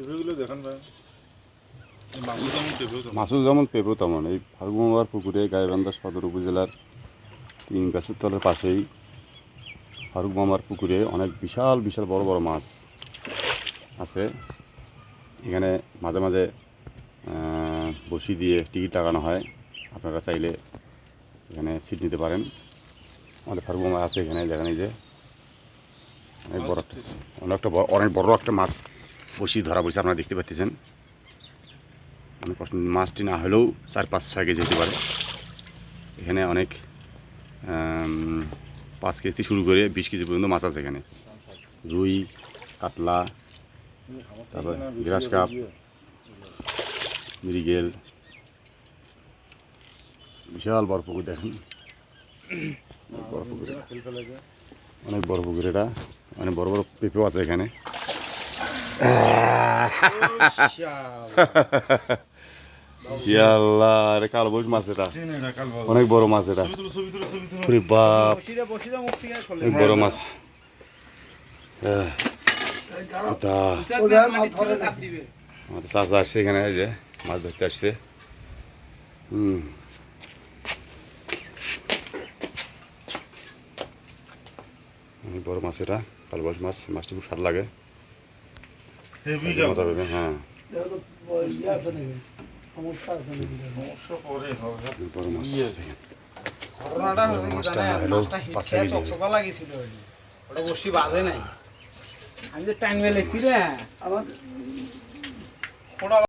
এই যেমন পেঁপেও তেমন। এই ফাল্গুমার পুকুরে গাইবান্ধা সদর উপজেলার তিন গাছের তলের পাশেই ফারুক মামার পুকুরে অনেক বিশাল বিশাল বড় বড় মাছ আছে। এখানে মাঝে মাঝে বসি দিয়ে টিকিট লাগানো হয়। আপনারা চাইলে এখানে সিট নিতে পারেন। আমাদের ফারুক মামা আছে এখানে, দেখেন এই যে। অনেক বড় একটা অনেকটা বড়, অনেক বড় একটা মাছ। বসি ধরা বসে আপনারা দেখতে পাচ্ছেন। অনেক কষ্ট মাছটি না হলেও চার পাঁচ ছয় কেজি হতে পারে। এখানে অনেক পাঁচ কেজি শুরু করে বিশ কেজি পর্যন্ত মাছ আছে এখানে। রুই, কাতলা, তারপর গ্রাস কাপ, মৃগেল, বিশাল বড় পুকুর দেখেন। অনেক বড় পুকুর এটা। অনেক বড় বড় পেঁপেও আছে এখানে। মাছ এটা অনেক বড় মাছ এটা। বাপ। অনেক বড় মাছ। আসছে এখানে যে মাছ ধরতে আসছে। হুম। অনেক বড় মাছ এটা কালবাস মাছ, মাছটি খুব স্বাদ লাগে। মজা হ্যাঁ সমস্যা পরে হবে। অনেক বড় মাছ দেখেন। ঘটনাটা হয়েছে কি মাছটা জানেন? না হলেও মাছটা পাঁচ হিটে কেজি হবে। চকচকা লাগিয়েছিল ওই। ওটা বসি বাজে নাই আমি যে টাইম মেলেছি রে আমার